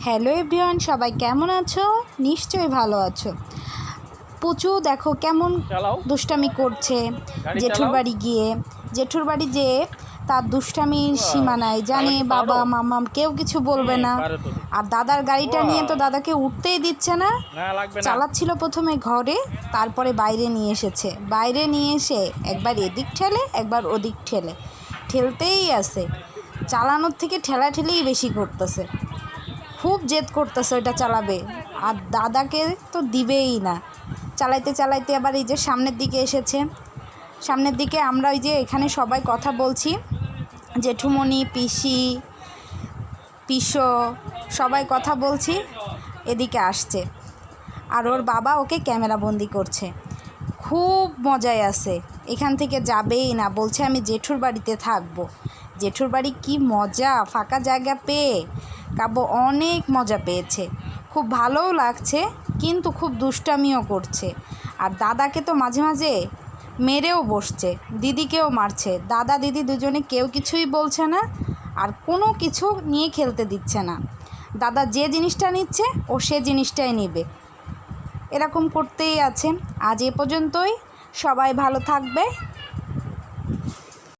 Hello everyone সবাই কেমন আছো? নিশ্চয়ই ভালো আছো। পুচু দেখো কেমন দুষ্টামি করছে জেঠুর বাড়ি গিয়ে। জেঠুর বাড়ি যে তার দুষ্টামির সীমানায় জানে বাবা? মামাম কেউ কিছু বলবে না। আর দাদার গাড়িটা নিয়ে তো দাদাকে উঠতেই দিচ্ছে না। না। চালাচ্ছিল প্রথমে ঘরে তারপরে বাইরে নিয়ে এসেছে। বাইরে নিয়ে এসে একবার এদিক ঠেলে একবার ওদিক ঠেলে। ঠেলতেই আছে। চালানোর থেকে ঠেলাঠেলিই বেশি করতেছে। খুব জেদ করতেছে ওইটা চালাবে। আর দাদাকে তো দিবেই না। চালাইতে চালাইতে আবার এই যে সামনের দিকে এসেছে। সামনের দিকে আমরা ওই যে এখানে সবাই কথা বলছি। জেঠুমণি, পিসি, পিসো, সবাই কথা বলছি। এদিকে আসছে। আর ওর বাবা ওকে ক্যামেরা বন্দি করছে। খুব মজায় আছে। এখান থেকে যাবেই না। বলছে আমি জেঠুর বাড়িতে থাকব। জেঠুর বাড়ি কি মজা, ফাঁকা জায়গা পেয়ে। কাব্য অনেক মজা পেয়েছে। খুব ভালোও লাগছে, কিন্তু খুব দুষ্টামিও করছে। আর দাদাকে তো মাঝে মাঝে মেরেও বসছে, দিদিকেও মারছে। দাদা, দিদি দুজনে কেউ কিছুই বলছে না, আর কোনো কিছু নিয়ে খেলতে দিচ্ছে না। দাদা যে জিনিসটা নিচ্ছে, ও সে জিনিসটাই নেবে। এরকম করতেই আছে আজ এ পর্যন্তই। সবাই ভালো থাকবে।